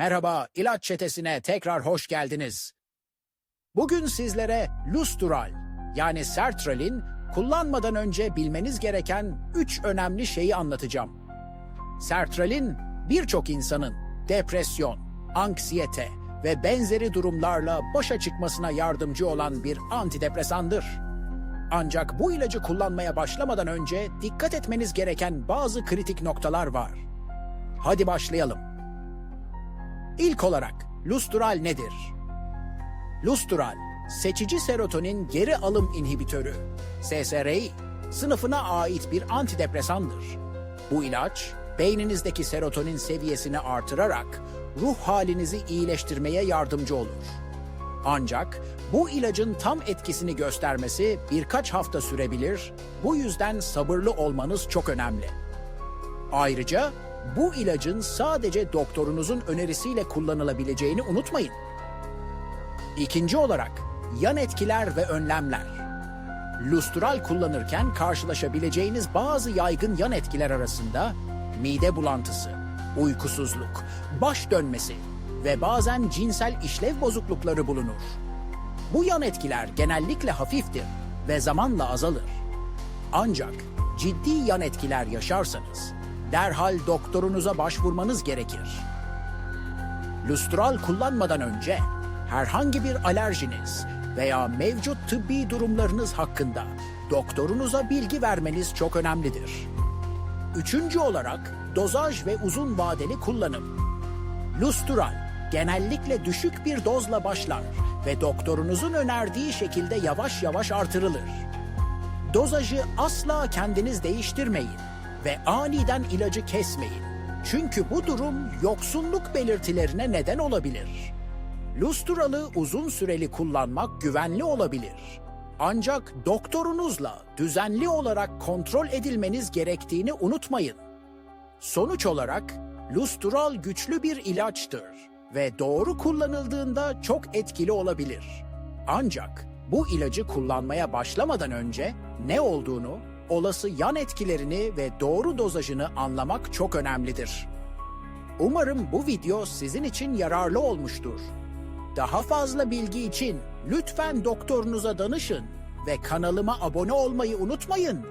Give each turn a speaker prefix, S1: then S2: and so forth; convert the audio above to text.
S1: Merhaba, ilaç çetesine tekrar hoş geldiniz. Bugün sizlere Lustral, yani sertralin, kullanmadan önce bilmeniz gereken üç önemli şeyi anlatacağım. Sertralin, birçok insanın depresyon, anksiyete ve benzeri durumlarla başa çıkmasına yardımcı olan bir antidepresandır. Ancak bu ilacı kullanmaya başlamadan önce dikkat etmeniz gereken bazı kritik noktalar var. Hadi başlayalım. İlk olarak Lustral nedir? Lustral, seçici serotonin geri alım inhibitörü, SSRI, sınıfına ait bir antidepresandır. Bu ilaç, beyninizdeki serotonin seviyesini artırarak ruh halinizi iyileştirmeye yardımcı olur. Ancak bu ilacın tam etkisini göstermesi birkaç hafta sürebilir, bu yüzden sabırlı olmanız çok önemli. Ayrıca bu ilacın sadece doktorunuzun önerisiyle kullanılabileceğini unutmayın. İkinci olarak yan etkiler ve önlemler. Lustral kullanırken karşılaşabileceğiniz bazı yaygın yan etkiler arasında mide bulantısı, uykusuzluk, baş dönmesi ve bazen cinsel işlev bozuklukları bulunur. Bu yan etkiler genellikle hafiftir ve zamanla azalır. Ancak ciddi yan etkiler yaşarsanız derhal doktorunuza başvurmanız gerekir. Lustral kullanmadan önce herhangi bir alerjiniz veya mevcut tıbbi durumlarınız hakkında doktorunuza bilgi vermeniz çok önemlidir. Üçüncü olarak dozaj ve uzun vadeli kullanım. Lustral genellikle düşük bir dozla başlar ve doktorunuzun önerdiği şekilde yavaş yavaş artırılır. Dozajı asla kendiniz değiştirmeyin ve aniden ilacı kesmeyin. Çünkü bu durum yoksunluk belirtilerine neden olabilir. Lustralı uzun süreli kullanmak güvenli olabilir. Ancak doktorunuzla düzenli olarak kontrol edilmeniz gerektiğini unutmayın. Sonuç olarak Lustral güçlü bir ilaçtır ve doğru kullanıldığında çok etkili olabilir. Ancak bu ilacı kullanmaya başlamadan önce ne olduğunu, olası yan etkilerini ve doğru dozajını anlamak çok önemlidir. Umarım bu video sizin için yararlı olmuştur. Daha fazla bilgi için lütfen doktorunuza danışın ve kanalıma abone olmayı unutmayın.